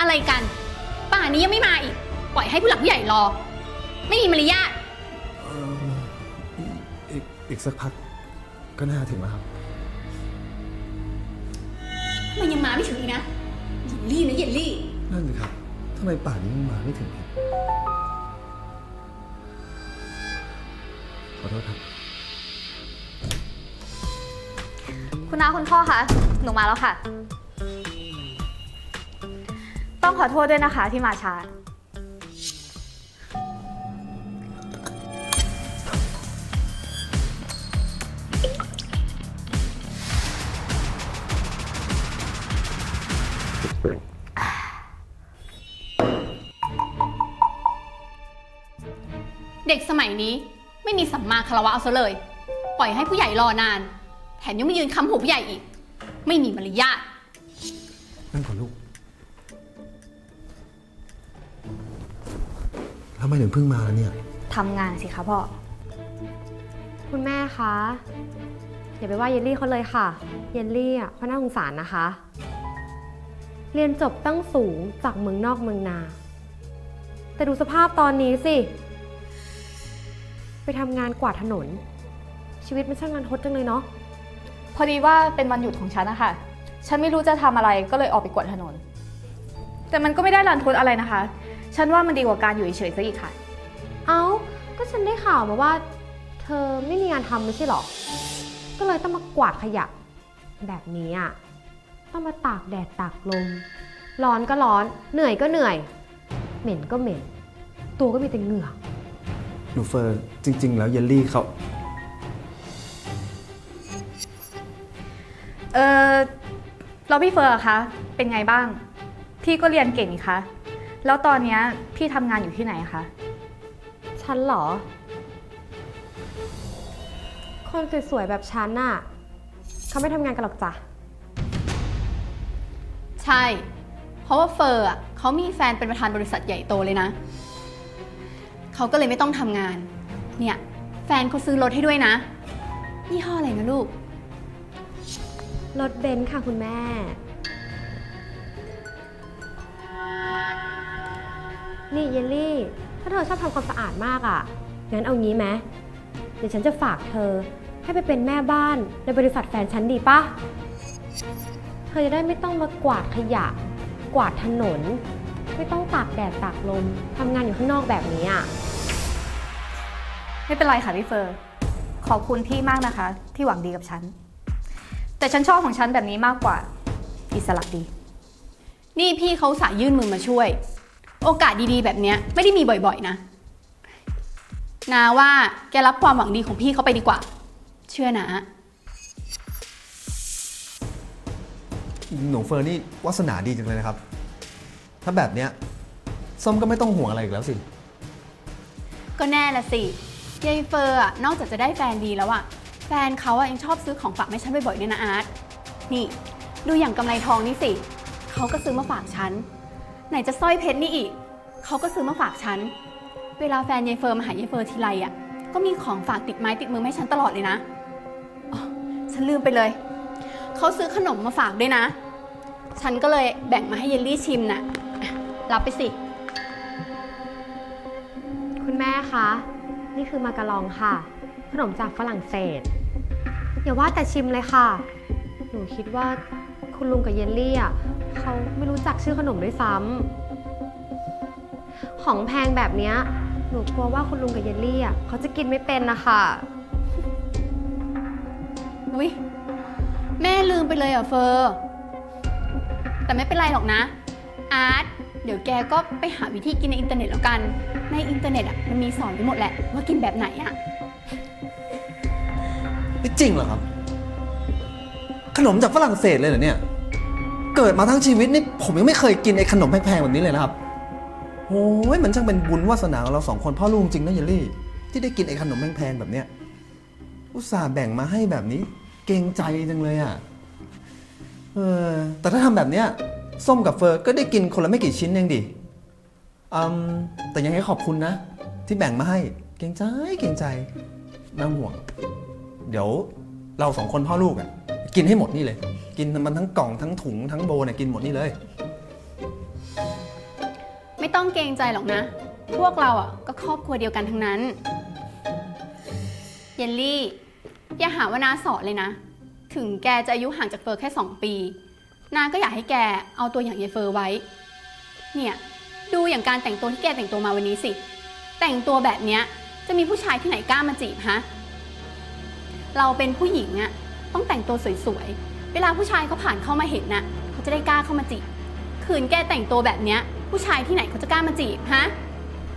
อะไรกัน ป่านนี้ยังไม่มาอีก ปล่อยให้ผู้หลักผู้ใหญ่รอ ไม่มีมารยาท เอ่ออีกอีกสักพักก็น่าถึงแล้วครับ มันยังมาไม่ถึงอีกนะเยลลี่นะเยลลี่ นั่นสิครับทำไมป่านนี้ยังมาไม่ถึงเนี่ยขอโทษครับ คุณน้าคุณพ่อคะ หนูมาแล้วค่ะ ต้องขอโทษด้วยนะคะที่มาช้า เด็กสมัยนี้ไม่มีสัมมาคารวะเอาซะเลย ปล่อยให้ผู้ใหญ่รอนาน แถมยังไม่ยืนคำหูผู้ใหญ่อีก ไม่มีมารยาท นั่งก่อนลูก ไมถึงเพิ่งมาเนี่ย ทำงานสิคะพ่อ คุณแม่คะ อย่าไปว่าเยลลี่เขาเลยค่ะ เยลลี่อะเขาน่าสงสารนะคะ เรียนจบตั้งสูงจากเมืองนอกเมืองนา แต่ดูสภาพตอนนี้สิ ไปทำงานกวาดถนน ชีวิตมันช่างรันทดจังเลยเนาะ พอดีว่าเป็นวันหยุดของฉันนะคะ ฉันไม่รู้จะทำอะไรก็เลยออกไปกวาดถนน แต่มันก็ไม่ได้รันทดอะไรนะคะ ฉันว่ามันดีกว่าการอยู่เฉยๆซะอีกค่ะ เอ้า ก็ฉันได้ข่าวมาว่า เธอไม่มีงานทำไม่ใช่หรอ ก็เลยต้องมากวาดขยะ แบบนี้อะ ต้องมาตากแดดตากลม ร้อนก็ร้อน เหนื่อยก็เหนื่อย เหม็นก็เหม็น ตัวก็มีแต่เหงื่อ หนูเฟิร์นจริง ๆ แล้วเยลลี่เขาเออแล้วพี่เฟอร์อะคะ เป็นไงบ้าง พี่ก็เรียนเก่งนี่คะ แล้วตอนเนี้ยพี่ทำงานอยู่ที่ไหนคะ ฉันเหรอ คนสวยๆแบบฉันน่ะเขาไม่ทำงานกันหรอกจ้ะ ใช่ เพราะว่าเฟอร์อะเขามีแฟนเป็นประธานบริษัทใหญ่โตเลยนะ เขาก็เลยไม่ต้องทำงาน เนี่ย แฟนเขาซื้อรถให้ด้วยนะ ยี่ห้ออะไรนะลูก รถเบนซ์ค่ะคุณแม่ นี่เยลลี่ ถ้าเธอชอบทำความสะอาดมากอะ่ะ งั้นเอางี้ไหมเดี๋ยวฉันจะฝากเธอให้ไปเป็นแม่บ้านในบริษัทแฟนฉันดีปะเธอจะได้ไม่ต้องมากวาดขยะ กวาดถนน ไม่ต้องตากแดดตากลมทำงานอยู่ข้างนอกแบบนี้อะ ไม่เป็นไรค่ะพี่เฟอร์ ขอบคุณพี่มากนะคะ ที่หวังดีกับฉัน แต่ฉันชอบของฉันแบบนี้มากกว่า อิสระดี นี่พี่เขาสายยื่นมือมาช่วย โอกาสดีๆ แบบเนี้ยไม่ได้มีบ่อยๆนะ นาว่าแกรับความหวังดีของพี่เขาไปดีกว่า เชื่อนะ หนูเฟิร์นนี่วาสนาดีจังเลยนะครับ ถ้าแบบเนี้ยส้มก็ไม่ต้องห่วงอะไรอีกแล้วสิ ก็แน่ละสิยายเฟอร์อะนอกจากจะได้แฟนดีแล้วอะแฟนเขาอะยังชอบซื้อของฝากให้ฉันบ่อยๆเนี่ยนะอาร์ตนี่ ดูอย่างกำไรทองนี่สิเขาก็ซื้อมาฝากฉัน ไหนจะสร้อยเพชรนี่อีก เขาก็ซื้อมาฝากฉัน เวลาแฟนยายเฟอร์มาหายายเฟอร์ทีไรอะ ก็มีของฝากติดไม้ติดมือให้ฉันตลอดเลยนะอ๋อฉันลืมไปเลย เขาซื้อขนมมาฝากด้วยนะ ฉันก็เลยแบ่งมาให้เยลลี่ชิมน่ะอะรับไปสิ คุณแม่คะ นี่คือมาการองค่ะ ขนมจากฝรั่งเศส อย่าว่าแต่ชิมเลยค่ะ หนูคิดว่าคุณลุงกับเยลลี่อะ เขาไม่รู้จักชื่อขนมด้วยซ้ำของแพงแบบเนี้ยหนูกลัวว่าคุณลุงกับเยลลี่อะเขาจะกินไม่เป็นนะคะอุ๊ยแม่ลืมไปเลยอะเฟอร์ แต่ไม่เป็นไรหรอกนะ อาร์ตเดี๋ยวแกก็ไปหาวิธีกินในอินเทอร์เน็ตแล้วกัน ในอินเทอร์เน็ตอะมันมีสอนไว้หมดแหละว่ากินแบบไหนอะไม่จริงเหรอครับ ขนมจากฝรั่งเศสเลยเหรอเนี่ย เกิดมาทั้งชีวิตนี่ผมยังไม่เคยกินไอ้ขนมแพงๆแบบนี้เลยนะครับโอ้ยมันช่างเป็นบุญวาสนาของเราสองคนพ่อลูกจริงนะเยลลี่ ที่ได้กินไอ้ขนมแพงๆแบบเนี้ยอุตส่าห์แบ่งมาให้แบบนี้ เกรงใจจังเลยอะเออแต่ถ้าทำแบบเนี้ยส้มกับเฟอร์ก็ได้กินคนละไม่กี่ชิ้นเองดิอืมแต่ยังไงขอบคุณนะ ที่แบ่งมาให้ เกรงใจเกรงใจน่าห่วง เดี๋ยวเราสองคนพ่อลูกอะ กินให้หมดนี่เลย กินมันทั้งกล่องทั้งถุงทั้งโบเนี่ยกินหมดนี่เลย ไม่ต้องเกรงใจหรอกนะ พวกเราอะก็ครอบครัวเดียวกันทั้งนั้น เยลลี่ อย่าหาว่านาสอนเลยนะ ถึงแกจะอายุห่างจากเฟิร์แค่2ปี นาก็อยากให้แกเอาตัวอย่างเยเฟอร์ไว้ เนี่ย ดูอย่างการแต่งตัวที่แกแต่งตัวมาวันนี้สิ แต่งตัวแบบเนี้ยจะมีผู้ชายที่ไหนกล้ามาจีบฮะ เราเป็นผู้หญิงอะ ต้องแต่งตัวสวยๆ เวลาผู้ชายเขาผ่านเข้ามาเห็นน่ะเขาจะได้กล้าเข้ามาจีบขืนแกแต่งตัวแบบเนี้ย ผู้ชายที่ไหนเขาจะกล้ามาจีบฮะ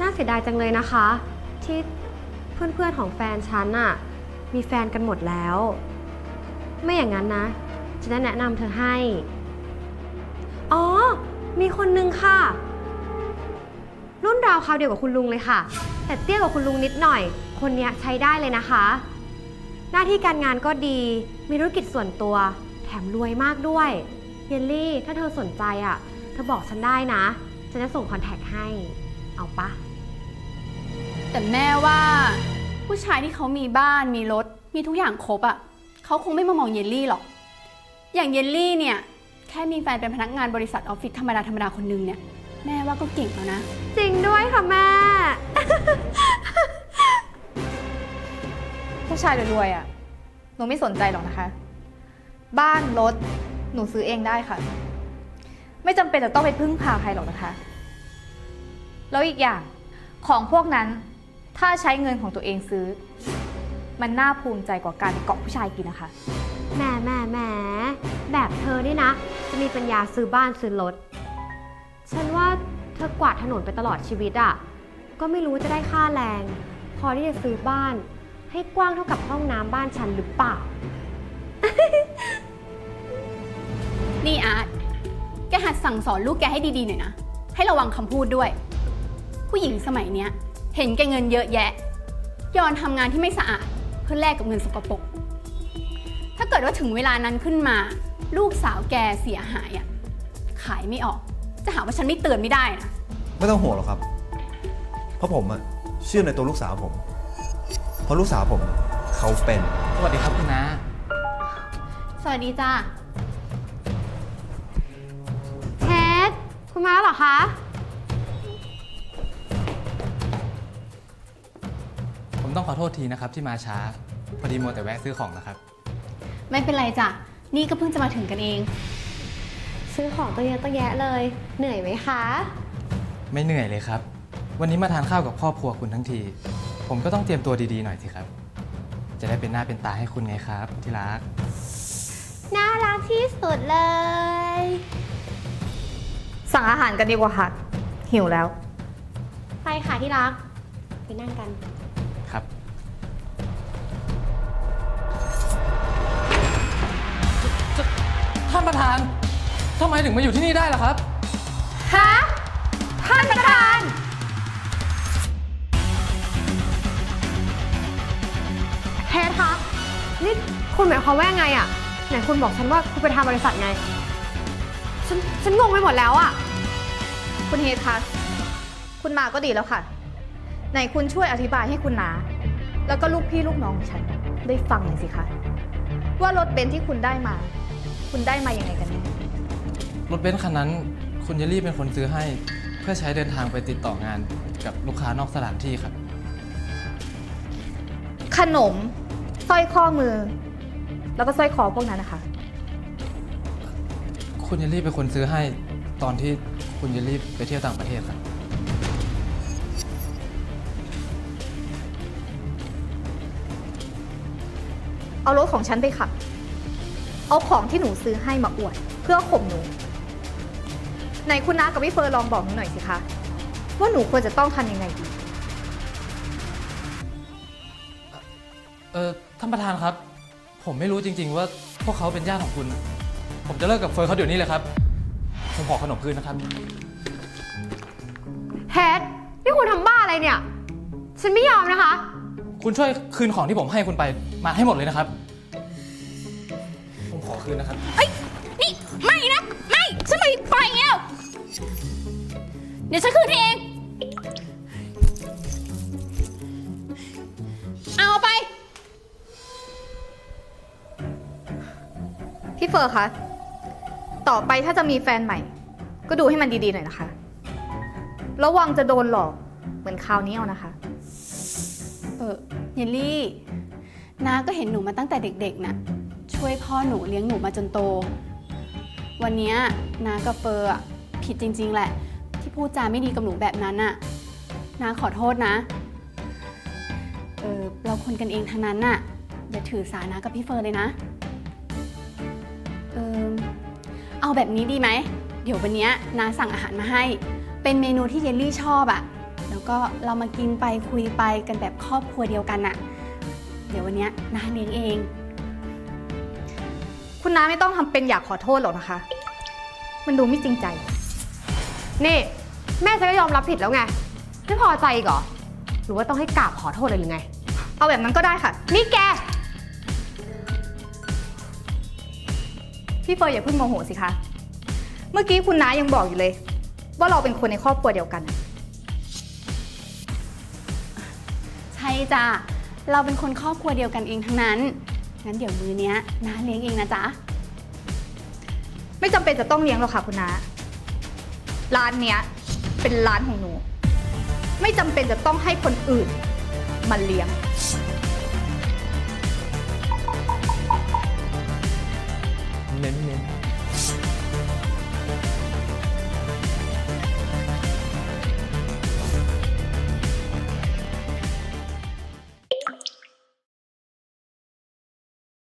น่าเสียดายจังเลยนะคะ ที่เพื่อนๆของแฟนฉันอะมีแฟนกันหมดแล้ว ไม่อย่างนั้นนะจะได้แนะนำเธอให้ อ๋อ มีคนนึงค่ะ รุ่นราวคราวเดียวกับคุณลุงเลยค่ะ แต่เตี้ยกว่าคุณลุงนิดหน่อย คนเนี้ยใช้ได้เลยนะคะ หน้าที่การงานก็ดี มีธุรกิจส่วนตัว แถมรวยมากด้วย เยลลี่ ถ้าเธอสนใจอะเธอบอกฉันได้นะ ฉันจะส่งคอนแทคให้ เอาปะ แต่แม่ว่า ผู้ชายที่เขามีบ้านมีรถ มีทุกอย่างครบอะ่ะเขาคงไม่มามองเยลลี่หรอก อย่างเยลลี่เนี่ย แค่มีแฟนเป็นพนักงานบริษัทออฟฟิศธรรมดาธรรมดาคนนึงเนี่ย แม่ว่าก็เก่งแล้วนะ จริงด้วยค่ะแม่ ผู้ชายรวยๆอะ หนูไม่สนใจหรอกนะคะ บ้านรถหนูซื้อเองได้ค่ะ ไม่จำเป็นจะต้องไปพึ่งพาใครหรอกนะคะ แล้วอีกอย่างของพวกนั้นถ้าใช้เงินของตัวเองซื้อ มันน่าภูมิใจกว่าการไปเกาะผู้ชายกินนะคะ แหม่แหม่แหม่แบบเธอนี่นะ จะมีปัญญาซื้อบ้านซื้อรถ ฉันว่าเธอกวาดถนนไปตลอดชีวิตอะ่ะ ก็ไม่รู้จะได้ค่าแรง พอที่จะซื้อบ้าน ให้กว้างเท่ากับห้องน้ำบ้านฉันหรือเปล่า นี่อาร์ต แกหัดสั่งสอนลูกแกให้ดีๆหน่อยนะ ให้ระวังคำพูดด้วย ผู้หญิงสมัยเนี้ย เห็นแกเงินเยอะแยะ ยอนทำงานที่ไม่สะอาด เพื่อแลกกับเงินสกปรก ถ้าเกิดว่าถึงเวลานั้นขึ้นมา ลูกสาวแกเสียหายอะขายไม่ออก จะหาว่าฉันไม่เตือนไม่ได้นะ ไม่ต้องห่วงหรอกครับ เพราะผมอะเชื่อในตัวลูกสาวผม เพราะลูกสาวผมเขาเป็น สวัสดีครับคุณน้าสวัสดีจ้าเทสคุณมาแล้วเหรอคะ ผมต้องขอโทษทีนะครับที่มาช้า พอดีมัวแต่แวะซื้อของนะครับ ไม่เป็นไรจ้ะ นี่ก็เพิ่งจะมาถึงกันเอง ซื้อของตัวเยอะตัวแยะเลย เหนื่อยไหมคะ ไม่เหนื่อยเลยครับ วันนี้มาทานข้าวกับครอบครัวคุณทั้งที ผมก็ต้องเตรียมตัวดีๆหน่อยสิครับ จะได้เป็นหน้าเป็นตาให้คุณไงครับ ที่รัก น่ารักที่สุดเลย สั่งอาหารกันดีกว่าค่ะ หิวแล้ว ไปค่ะที่รัก ไปนั่งกัน ครับ ท่านประธานทำไมถึงมาอยู่ที่นี่ได้ล่ะครับ ฮะ ท่านประธาน เทสคะนี่คุณหมายความว่ายังไงอะไหนคุณบอกฉันว่าคุณไปทำบริษัทไง ฉันฉันงงไปหมดแล้วอะคุณเฮดคะ คุณมาก็ดีแล้วค่ะ ไหนคุณช่วยอธิบายให้คุณนา แล้วก็ลูกพี่ลูกน้องของฉันได้ฟังหน่อยสิคะ ว่ารถเบนซ์ที่คุณได้มา คุณได้มายังไงกันแน่รถเบนซ์คันนั้น คุณเยลลี่เป็นคนซื้อให้ เพื่อใช้เดินทางไปติดต่องานกับลูกค้านอกสถานที่ครับ ขนม สร้อยข้อมือ แล้วก็สร้อยคอพวกนั้นนะคะ คุณเยลลี่เป็นคนซื้อให้ตอนที่คุณเยลลี่ไปเที่ยวต่างประเทศครับ เอารถของฉันไปขับ เอาของที่หนูซื้อให้มาอวด เพื่อข่มหนู ไหนคุณน้ากับพี่เฟิร์นลองบอกหนูหน่อยสิคะ ว่าหนูควรจะต้องทำยังไงดี เออท่านประธานครับ ผมไม่รู้จริง ๆ ว่าพวกเขาเป็นญาติของคุณ ผมจะเลิกกับเฟิร์นเขาเดี๋ยวนี้เลยครับ ผมขอขนมคืนนะครับเทสนี่คุณทำบ้าอะไรเนี่ย ฉันไม่ยอมนะคะ คุณช่วยคืนของที่ผมให้คุณไปมาให้หมดเลยนะครับ ผมขอคืนนะครับนี่ ไม่นะ ไม่ ฉันไม่ปล่อยแล้ว เดี๋ยวฉันคืนให้เอง พี่เฟิร์คะ ต่อไปถ้าจะมีแฟนใหม่ ก็ดูให้มันดีๆหน่อยนะคะ ระวังจะโดนหลอกเหมือนคราวนี้เอานะคะ เออเยลลี่น้าก็เห็นหนูมาตั้งแต่เด็กๆน่ะ ช่วยพ่อหนูเลี้ยงหนูมาจนโต วันเนี้ยน้ากับเฟอร์อะผิดจริง ๆ แหละ ที่พูดจาไม่ดีกับหนูแบบนั้นน่ะน้าขอโทษนะ เออเราคนกันเองทั้งนั้นน่ะ อย่าถือสานะกับพี่เฟอร์เลยนะ เอาแบบนี้ดีไหม เดี๋ยววันเนี้ยน้าสั่งอาหารมาให้ เป็นเมนูที่เยลลี่ชอบอะแล้วก็เรามากินไปคุยไปกันแบบครอบครัวเดียวกันน่ะเดี๋ยววันเนี้ยน้าเลี้ยงเอง คุณน้าไม่ต้องทำเป็นอยากขอโทษหรอกนะคะ มันดูไม่จริงใจ นี่ แม่ฉันก็ยอมรับผิดแล้วไง ไม่พอใจอีกเหรอ หรือว่าต้องให้กราบขอโทษเลยหรือไง เอาแบบนั้นก็ได้ค่ะ นี่แก พี่เฟยอย่าเพิ่งโมโหสิคะ เมื่อกี้คุณน้ายังบอกอยู่เลย ว่าเราเป็นคนในครอบครัวเดียวกัน ใช่จ้ะ เราเป็นคนครอบครัวเดียวกันเองทั้งนั้น งั้นเดี๋ยวมือเนี้ยน้าเลี้ยงเองนะจ๊ะ ไม่จำเป็นจะต้องเลี้ยงหรอกค่ะคุณน้า ร้านเนี้ยเป็นร้านของหนู ไม่จำเป็นจะต้องให้คนอื่นมาเลี้ยง